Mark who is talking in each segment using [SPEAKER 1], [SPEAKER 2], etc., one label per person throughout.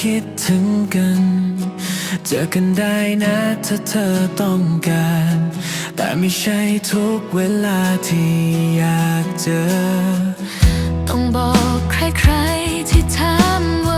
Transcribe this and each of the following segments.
[SPEAKER 1] คิดถึงกัน เจอกันได้นะถ้าเธอต้องการ แต่ไม่ใช่ทุกเวลาที่อยากเจอ
[SPEAKER 2] ต้องบอกใครๆที่ถามว่า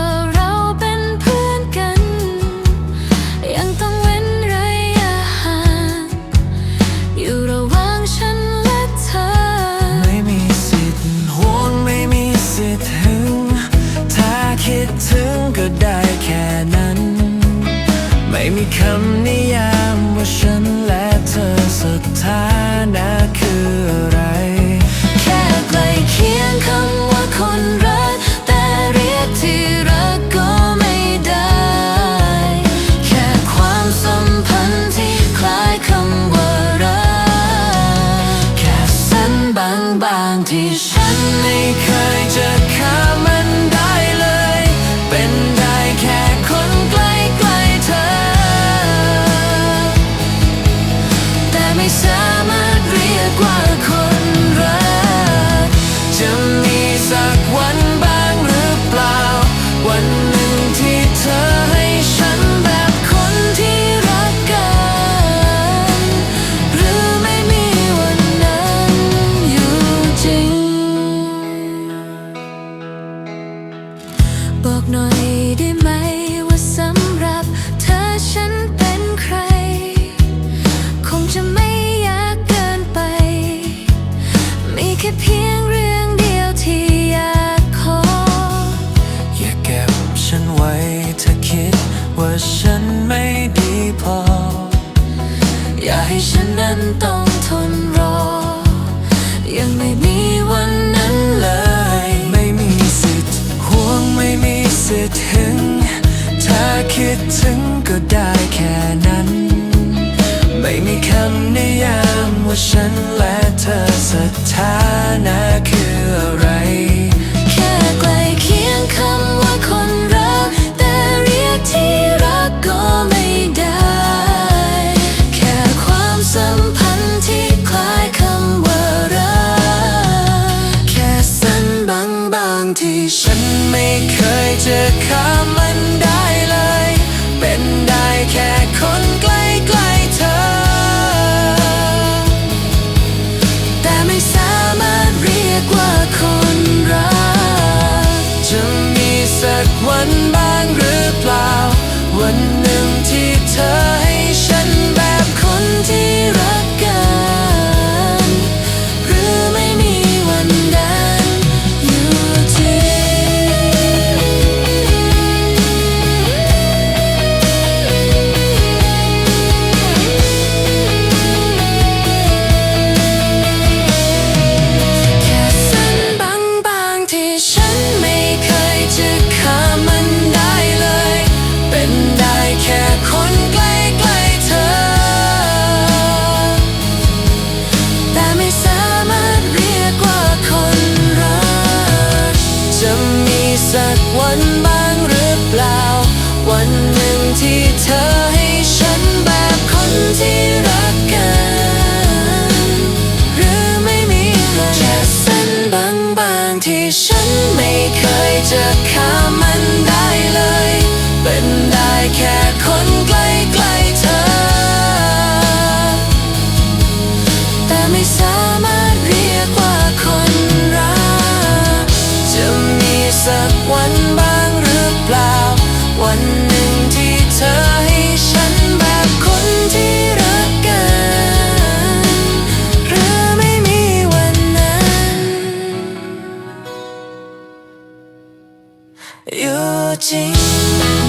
[SPEAKER 2] ำ
[SPEAKER 1] นิยามว่าฉันและเธอสถานะคืออะไร
[SPEAKER 2] แค่ใกล้เคียงคำว่าคนรัก แต่เรียกที่รักก็ไม่ได้ แค่ความสัมพันธ์ที่คล้ายคำว่ารัก
[SPEAKER 1] แค่เส้นบางๆที่ฉันไม่เคยจะเข้า
[SPEAKER 2] ให้ฉันนั้นต้องทนรอ ยังไม่มีวันนั้นเลย
[SPEAKER 1] ไม่มีสิทธิ์ห่วงไม่มีสิทธิ์ถึงถ้าคิ
[SPEAKER 2] ดถึ
[SPEAKER 1] ง
[SPEAKER 2] ไม่เคยจะข้าม
[SPEAKER 1] 万般。 วันบ้างหรือเปล่า วันหนึ่งที่เธอให้ฉันแบบคนที่รักกัน
[SPEAKER 2] หรือไม่มีวันนั้น
[SPEAKER 1] อยู่จริง